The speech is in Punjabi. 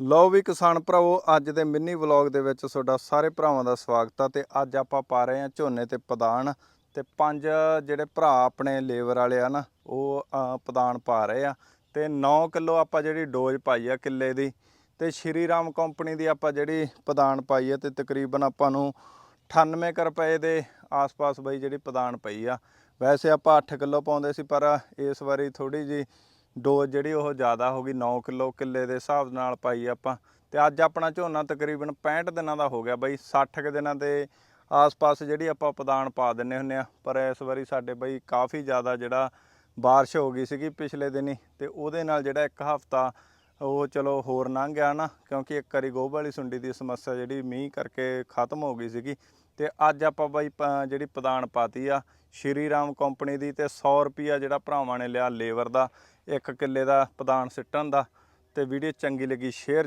ਲਓ ਵੀ ਕਿਸਾਨ ਭਰਾਵੋ, ਅੱਜ ਦੇ ਮਿੰਨੀ ਵਲੌਗ ਦੇ ਵਿੱਚ ਤੁਹਾਡਾ ਸਾਰੇ ਭਰਾਵਾਂ ਦਾ ਸਵਾਗਤ ਆ ਤੇ ਅੱਜ ਆਪਾਂ ਪਾ ਰਹੇ ਹਾਂ ਝੋਨੇ ਤੇ ਪਦਾਨ ਤੇ ਪੰਜ ਜਿਹੜੇ ਭਰਾ ਆਪਣੇ ਲੇਬਰ ਵਾਲੇ ਆ ਨਾ, ਉਹ ਪਦਾਨ ਪਾ ਰਹੇ ਆ ਤੇ 9 ਕਿਲੋ ਆਪਾਂ ਜਿਹੜੀ ਡੋਜ਼ ਪਾਈ ਆ ਕਿੱਲੇ ਦੀ ਤੇ ਸ਼੍ਰੀ ਰਾਮ ਕੰਪਨੀ ਦੀ ਆਪਾਂ ਜਿਹੜੀ ਪਦਾਨ ਪਾਈ ਆ ਤੇ ਤਕਰੀਬਨ ਆਪਾਂ ਨੂੰ 98 ਕੁ ਰੁਪਏ ਦੇ ਆਸ-ਪਾਸ ਬਈ ਜਿਹੜੀ ਪਦਾਨ ਪਈ ਆ। ਵੈਸੇ ਆਪਾਂ 8 ਕਿਲੋ ਪਾਉਂਦੇ ਸੀ ਪਰ ਇਸ ਵਾਰੀ ਥੋੜੀ ਜੀ ਡੋਜ਼ ਜਿਹੜੀ ਉਹ ਜ਼ਿਆਦਾ ਹੋ ਗਈ 9 ਕਿਲੋ ਕਿੱਲੇ ਦੇ ਹਿਸਾਬ ਨਾਲ ਪਾਈ ਆਪਾਂ। ਤੇ ਅੱਜ ਆਪਣਾ ਝੋਨਾ ਤਕਰੀਬਨ 65 ਦਿਨਾਂ ਦਾ ਹੋ ਗਿਆ ਬਈ 60 ਕੁ ਦਿਨਾਂ ਦੇ ਆਸ-ਪਾਸ ਜਿਹੜੀ ਆਪਾਂ ਪਦਾਨ ਪਾ ਦਿੰਨੇ ਹੁੰਨੇ ਆ। ਪਰ ਇਸ ਵਾਰੀ ਸਾਡੇ ਬਈ ਕਾਫੀ ਜ਼ਿਆਦਾ ਜਿਹੜਾ ਬਾਰਿਸ਼ ਹੋ ਗਈ ਸੀਗੀ ਪਿਛਲੇ ਦਿਨੀ ਤੇ ਉਹਦੇ ਨਾਲ ਜਿਹੜਾ ਇੱਕ ਹਫਤਾ ਉਹ ਚਲੋ ਹੋਰ ਲੰਘ ਗਿਆ ਨਾ, ਕਿਉਂਕਿ ਇੱਕ ਵਾਰੀ ਗੋਭ ਵਾਲੀ ਸੁੰਡੀ ਦੀ ਸਮੱਸਿਆ ਜਿਹੜੀ ਮੀਂਹ ਕਰਕੇ ਖਤਮ ਹੋ ਗਈ ਸੀਗੀ। ਤੇ ਅੱਜ ਆਪਾਂ ਬਾਈ ਜਿਹੜੀ ਪਦਾਨ ਪਾਤੀ ਆ, ਸ਼੍ਰੀ ਰਾਮ ਕੰਪਨੀ ਦੀ ਤੇ 100 ਰੁਪਿਆ ਜਿਹੜਾ ਭਰਾਵਾਂ ਨੇ ਲਿਆ ਲੇਬਰ ਦਾ। ਇੱਕ ਕਿੱਲੇ ਦਾ ਪਦਾਨ ਸਿੱਟਣ ਦਾ ਤੇ ਵੀਡੀਓ ਚੰਗੀ ਲੱਗੀ ਸ਼ੇਅਰ